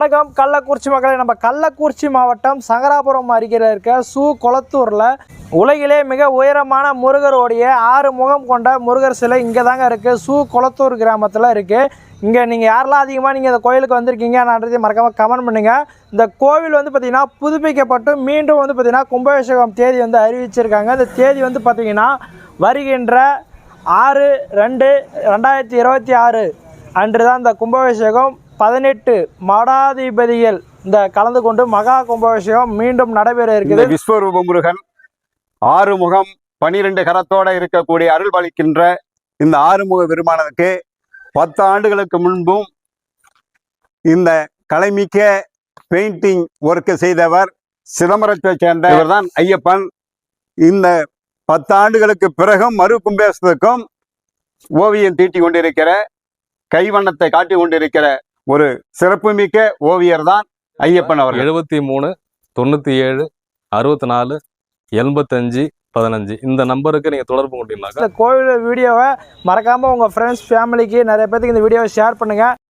வணக்கம். கள்ளக்குறிச்சி மக்களை நம்ம கள்ளக்குறிச்சி மாவட்டம் சங்கராபுரம் அருகில் இருக்க சு. கொளத்தூரில் உலகிலே மிக உயரமான முருகருடைய ஆறு முகம் கொண்ட முருகர் சிலை இங்கே தாங்க இருக்குது சு. கொளத்தூர் கிராமத்தில் இருக்குது இங்கே நீங்கள் யாரெல்லாம் அதிகமாக நீங்கள் இந்த கோயிலுக்கு வந்திருக்கீங்க நான் மறக்காமல் கமெண்ட் பண்ணுங்கள் இந்த கோவில் வந்து பார்த்திங்கன்னா புதுப்பிக்கப்பட்டு மீண்டும் வந்து பார்த்திங்கன்னா கும்பாபிஷேகம் தேதி வந்து அறிவிச்சிருக்காங்க. இந்த தேதி வந்து பார்த்திங்கன்னா வருகின்ற ஆறு ரெண்டு ரெண்டாயிரத்தி இருபத்தி ஆறு அன்று தான் இந்த கும்பாபிஷேகம் பதினெட்டு மடாதிபதிகள் இந்த கலந்து கொண்டு மகா கும்பாபிஷேகம் மீண்டும் நடைபெற இருக்குது விஸ்வரூப முருகன் ஆறு முகம் பனிரெண்டு கரத்தோட இருக்கக்கூடிய அருள் பாலிக்கின்ற இந்த ஆறுமுக பெருமானதுக்கு பத்து ஆண்டுகளுக்கு முன்பும் இந்த கலைமிக்க பெயிண்டிங் ஒர்க்கு செய்தவர் சிதம்பரத்தை சேர்ந்த இவர்தான் ஐயப்பன். இந்த பத்து ஆண்டுகளுக்கு பிறகும் மறு கும்பேசத்துக்கும் ஓவியம் தீட்டி கொண்டிருக்கிற கைவண்ணத்தை காட்டி கொண்டிருக்கிற ஒரு சிறப்புமிக்க ஓவியர் தான் ஐயப்பன் அவர்கள். எழுபத்தி மூணு தொண்ணூற்றி ஏழு அறுபத்தி நாலு எண்பத்தஞ்சு பதினஞ்சு. இந்த நம்பருக்கு நீங்கள் தொடர்பு கொண்டீங்கன்னாக்கா இந்த கோவில் வீடியோவை மறக்காமல் உங்கள் ஃப்ரெண்ட்ஸ் ஃபேமிலிக்கு நிறைய பேத்துக்கு இந்த வீடியோவை ஷேர் பண்ணுங்கள்